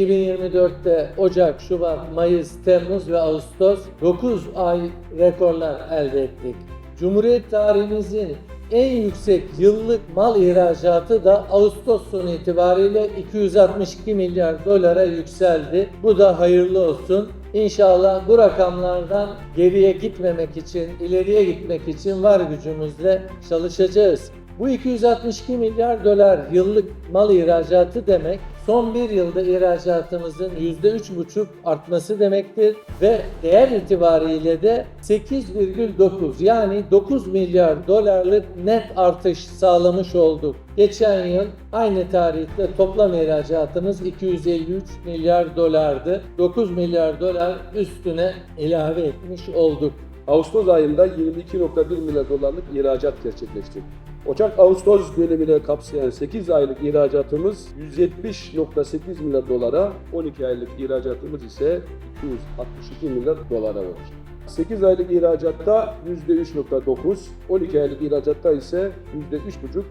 2024'te Ocak, Şubat, Mayıs, Temmuz ve Ağustos 9 ay rekorlar elde ettik. Cumhuriyet tarihimizin en yüksek yıllık mal ihracatı da Ağustos sonu itibariyle 262 milyar dolara yükseldi. Bu da hayırlı olsun. İnşallah bu rakamlardan geriye gitmemek için, ileriye gitmek için var gücümüzle çalışacağız. Bu 262 milyar dolar yıllık mal ihracatı demek son bir yılda ihracatımızın %3,5 artması demektir ve değer itibariyle de 8,9 yani 9 milyar dolarlık net artış sağlamış olduk. Geçen yıl aynı tarihte toplam ihracatımız 253 milyar dolardı. 9 milyar dolar üstüne ilave etmiş olduk. Ağustos ayında 22.1 milyar dolarlık ihracat gerçekleştirdik. Ocak-Ağustos dönemine kapsayan 8 aylık ihracatımız 170.8 milyar dolara, 12 aylık ihracatımız ise 262 milyar dolara olmuş. 8 aylık ihracatta %3.9, 12 aylık ihracatta ise %3.5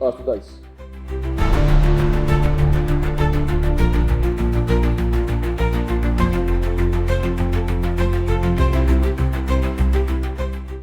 artıdayız.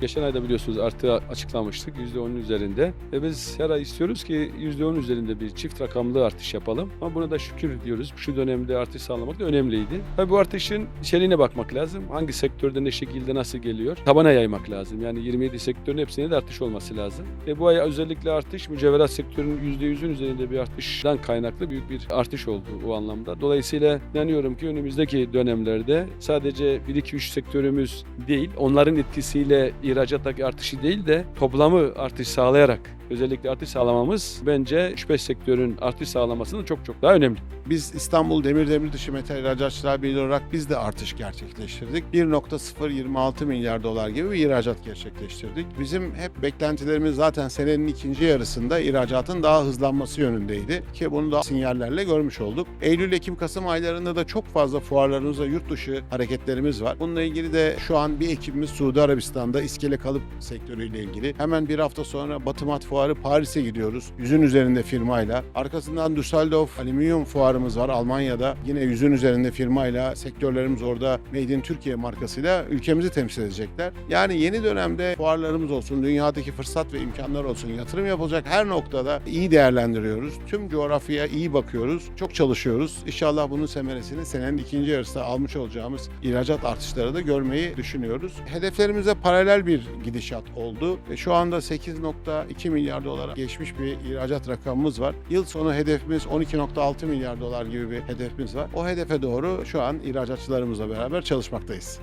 Geçen ayda biliyorsunuz artı açıklamıştık %10'un üzerinde. Ve biz her ay istiyoruz ki %10 üzerinde bir çift rakamlı artış yapalım. Ama buna da şükür diyoruz. Şu dönemde artış sağlamak da önemliydi. Tabii bu artışın içeriğine bakmak lazım. Hangi sektörde ne şekilde nasıl geliyor? Tabana yaymak lazım. Yani 27 sektörün hepsine de artış olması lazım. Ve bu ay özellikle artış mücevherat sektörünün %100'ün üzerinde bir artıştan kaynaklı büyük bir artış oldu o anlamda. Dolayısıyla inanıyorum ki önümüzdeki dönemlerde sadece 1-2-3 sektörümüz değil, onların etkisiyle ihracattaki artışı değil de toplamı artış sağlayarak özellikle artış sağlamamız bence 3-5 sektörün artış sağlamasının çok çok daha önemli. Biz İstanbul Demir Demir Dışı Metal İhracatçılar Birliği olarak biz de artış gerçekleştirdik. 1.026 milyar dolar gibi bir ihracat gerçekleştirdik. Bizim hep beklentilerimiz zaten senenin ikinci yarısında ihracatın daha hızlanması yönündeydi. Ki bunu da sinyallerle görmüş olduk. Eylül, Ekim, Kasım aylarında da çok fazla fuarlarımızda yurt dışı hareketlerimiz var. Bununla ilgili de şu an bir ekibimiz Suudi Arabistan'da iskele kalıp sektörüyle ilgili. Hemen bir hafta sonra Batı Mat Fuarı Paris'e gidiyoruz. Yüzün üzerinde firmayla. Arkasından Düsseldorf Alüminyum Fuarımız var Almanya'da. Yine yüzün üzerinde firmayla sektörlerimiz orada Made in Türkiye markasıyla ülkemizi temsil edecekler. Yani yeni dönemde fuarlarımız olsun, dünyadaki fırsat ve imkanlar olsun, yatırım yapılacak her noktada iyi değerlendiriyoruz. Tüm coğrafyaya iyi bakıyoruz, çok çalışıyoruz. İnşallah bunun semeresini senenin ikinci yarısında almış olacağımız ihracat artışları da görmeyi düşünüyoruz. Hedeflerimize paralel bir gidişat oldu şu anda 8.2 milyar dolara geçmiş bir ihracat rakamımız var. Yıl sonu hedefimiz 12.6 milyar dolar gibi bir hedefimiz var. O hedefe doğru şu an ihracatçılarımızla beraber çalışmaktayız.